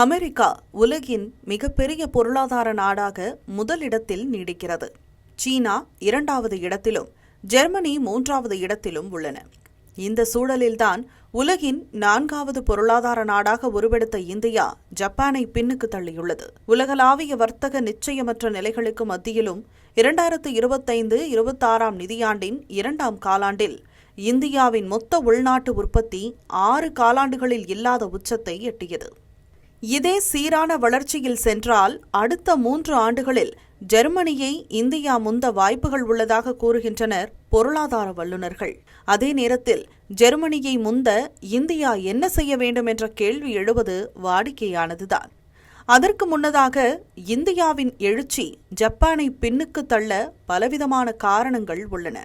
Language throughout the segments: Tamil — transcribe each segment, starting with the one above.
அமெரிக்கா உலகின் மிகப்பெரிய பொருளாதார நாடாக முதலிடத்தில் நீடிக்கிறது. சீனா இரண்டாவது இடத்திலும் ஜெர்மனி மூன்றாவது இடத்திலும் உள்ளன. இந்த சூழலில்தான் உலகின் நான்காவது பொருளாதார நாடாக உருவெடுத்த இந்தியா ஜப்பானை பின்னுக்கு தள்ளியுள்ளது. உலகளாவிய வர்த்தக நிச்சயமற்ற நிலைகளுக்கு மத்தியிலும் இரண்டாயிரத்து இருபத்தைந்து இருபத்தாறாம் நிதியாண்டின் இரண்டாம் காலாண்டில் இந்தியாவின் மொத்த உள்நாட்டு உற்பத்தி ஆறு காலாண்டுகளில் இல்லாத உச்சத்தை எட்டியது. இதே சீரான வளர்ச்சியில் சென்றால் அடுத்த மூன்று ஆண்டுகளில் ஜெர்மனியை இந்தியா முந்த வாய்ப்புகள் உள்ளதாக கூறுகின்றனர் பொருளாதார வல்லுநர்கள். அதே நேரத்தில் ஜெர்மனியை முந்த இந்தியா என்ன செய்ய வேண்டும் என்ற கேள்வி எழுவது வாடிக்கையானதுதான். அதற்கு முன்னதாக இந்தியாவின் எழுச்சி ஜப்பானை பின்னுக்கு தள்ள பலவிதமான காரணங்கள் உள்ளன.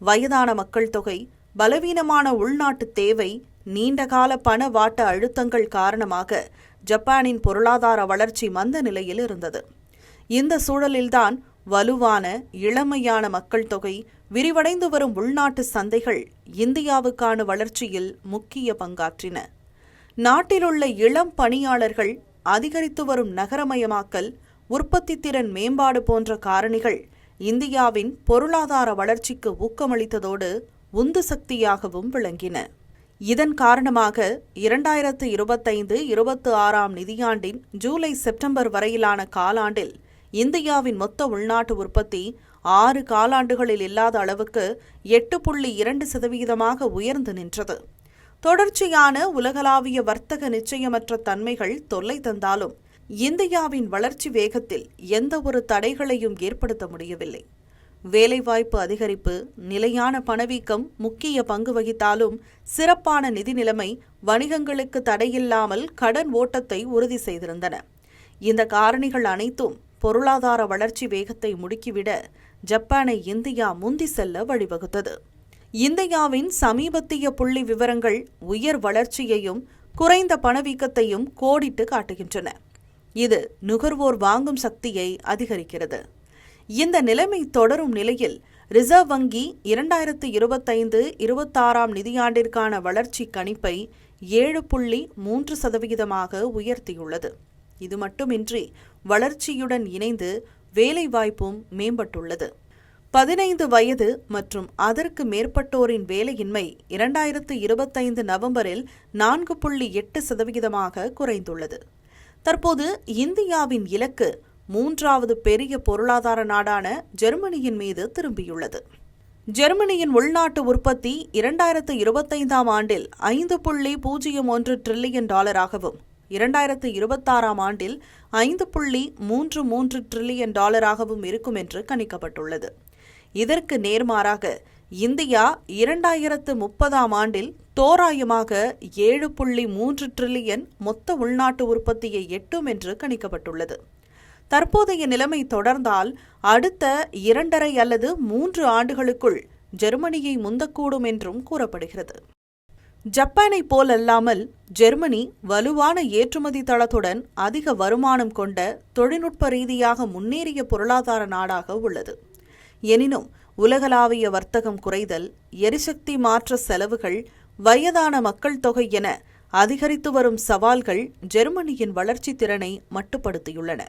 வயதான மக்கள் தொகை பலவீனமான உள்நாட்டு தேவை நீண்டகால பண வாட்ட அழுத்தங்கள் காரணமாக ஜப்பானின் பொருளாதார வளர்ச்சி மந்த நிலையில் இருந்தது. இந்த சூழலில்தான் வலுவான இளமையான மக்கள் தொகை விரிவடைந்து வரும் உள்நாட்டு சந்தைகள் இந்தியாவுக்கான வளர்ச்சியில் முக்கிய பங்காற்றின. நாட்டிலுள்ள இளம் பணியாளர்கள் அதிகரித்து வரும் நகரமயமாக்கல் உற்பத்தி திறன் மேம்பாடு போன்ற காரணிகள் இந்தியாவின் பொருளாதார வளர்ச்சிக்கு ஊக்கமளித்ததோடு உந்து சக்தியாகவும் விளங்கின. இதன் காரணமாக இரண்டாயிரத்து இருபத்தைந்து இருபத்து ஆறாம் நிதியாண்டின் ஜூலை செப்டம்பர் வரையிலான காலாண்டில் இந்தியாவின் மொத்த உள்நாட்டு உற்பத்தி ஆறு காலாண்டுகளில் இல்லாத அளவுக்கு எட்டு புள்ளி இரண்டு சதவீதமாக உயர்ந்து நின்றது. தொடர்ச்சியான உலகளாவிய வர்த்தக நிச்சயமற்ற தன்மைகள் தொல்லை தந்தாலும் இந்தியாவின் வளர்ச்சி வேகத்தில் எந்த ஒரு தடைகளையும் ஏற்படுத்த முடியவில்லை. வேலைவாய்ப்பு அதிகரிப்பு நிலையான பணவீக்கம் முக்கிய பங்கு வகித்தாலும் சிறப்பான நிதி நிலைமை வணிகங்களுக்கு தடையில்லாமல் கடன் ஓட்டத்தை உறுதி செய்திருந்தன. இந்த காரணிகள் அனைத்தும் பொருளாதார வளர்ச்சி வேகத்தை முடுக்கிவிட ஜப்பானை இந்தியா முந்தி செல்ல வழிவகுத்தது. இந்தியாவின் சமீபத்திய புள்ளி விவரங்கள் உயர் வளர்ச்சியையும் குறைந்த பணவீக்கத்தையும் கோடிட்டு காட்டுகின்றன. இது நுகர்வோர் வாங்கும் சக்தியை அதிகரிக்கிறது. இந்த நிலைமை தொடரும் நிலையில் ரிசர்வ் வங்கி இரண்டாயிரத்து இருபத்தைந்து இருபத்தாறாம் நிதியாண்டிற்கான வளர்ச்சி கணிப்பை ஏழு புள்ளி மூன்று சதவிகிதமாக உயர்த்தியுள்ளது. இது மட்டுமின்றி வளர்ச்சியுடன் இணைந்து வேலைவாய்ப்பும் மேம்பட்டுள்ளது. பதினைந்து வயது மற்றும் அதற்கு மேற்பட்டோரின் வேலையின்மை இரண்டாயிரத்து இருபத்தைந்து நவம்பரில் நான்கு புள்ளி எட்டு சதவிகிதமாக குறைந்துள்ளது. தற்போது இந்தியாவின் இலக்கு மூன்றாவது பெரிய பொருளாதார நாடான ஜெர்மனியின் மீது திரும்பியுள்ளது. ஜெர்மனியின் உள்நாட்டு உற்பத்தி இரண்டாயிரத்து இருபத்தைந்தாம் ஆண்டில் ஐந்து புள்ளி பூஜ்ஜியம் ஒன்று டிரில்லியன் டாலராகவும் இரண்டாயிரத்து இருபத்தாறாம் ஆண்டில் ஐந்து புள்ளி மூன்று மூன்று டிரில்லியன் டாலராகவும் இருக்கும் என்று கணிக்கப்பட்டுள்ளது. இதற்கு நேர்மாறாக இந்தியா இரண்டாயிரத்து முப்பதாம் ஆண்டில் தோராயமாக ஏழு புள்ளி மூன்று டிரில்லியன் மொத்த உள்நாட்டு உற்பத்தியை எட்டும் என்று கணிக்கப்பட்டுள்ளது. தற்போதைய நிலைமை தொடர்ந்தால் அடுத்த இரண்டரை அல்லது மூன்று ஆண்டுகளுக்குள் ஜெர்மனியை முந்தக்கூடும் என்றும் கூறப்படுகிறது. ஜப்பானைப் போலல்லாமல் ஜெர்மனி வலுவான ஏற்றுமதி தளத்துடன் அதிக வருமானம் கொண்ட தொழில்நுட்ப ரீதியாக முன்னேறிய பொருளாதார நாடாக உள்ளது. எனினும் உலகளாவிய வர்த்தகம் குறைதல் எரிசக்தி மாற்ற செலவுகள் வயதான மக்கள் தொகை என அதிகரித்து வரும் சவால்கள் ஜெர்மனியின் வளர்ச்சி திறனை மட்டுப்படுத்தியுள்ளன.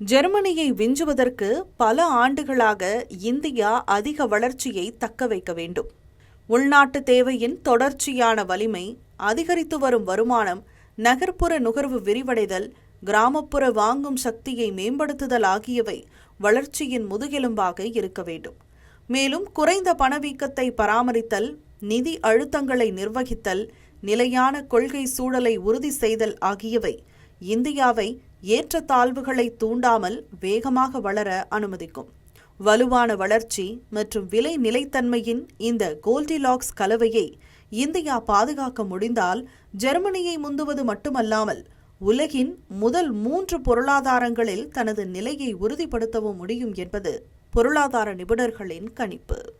ஜெர்மனியை விஞ்சுவதற்கு பல ஆண்டுகளாக இந்தியா அதிக வளர்ச்சியை தக்க வைக்க வேண்டும். உள்நாட்டு தேவையின் தொடர்ச்சியான வலிமை அதிகரித்து வரும் வருமானம் நகர்ப்புற நுகர்வு விரிவடைதல் கிராமப்புற வாங்கும் சக்தியை மேம்படுத்துதல் ஆகியவை வளர்ச்சியின் முதுகெலும்பாக இருக்க வேண்டும். மேலும் குறைந்த பணவீக்கத்தை பராமரித்தல் நிதி அழுத்தங்களை நிர்வகித்தல் நிலையான கொள்கை சூழலை உறுதி செய்தல் ஆகியவை இந்தியாவை ஏற்றத்தாழ்வுகளை தூண்டாமல் வேகமாக வளர அனுமதிக்கும். வலுவான வளர்ச்சி மற்றும் விலை நிலைத்தன்மையின் இந்த கோல்டிலாக்ஸ் கலவையை இந்தியா பாதுகாக்க முடிந்தால் ஜெர்மனியை முந்துவது மட்டுமல்லாமல் உலகின் முதல் மூன்று பொருளாதாரங்களில் தனது நிலையை உறுதிப்படுத்தவும் முடியும் என்பது பொருளாதார நிபுணர்களின் கணிப்பு.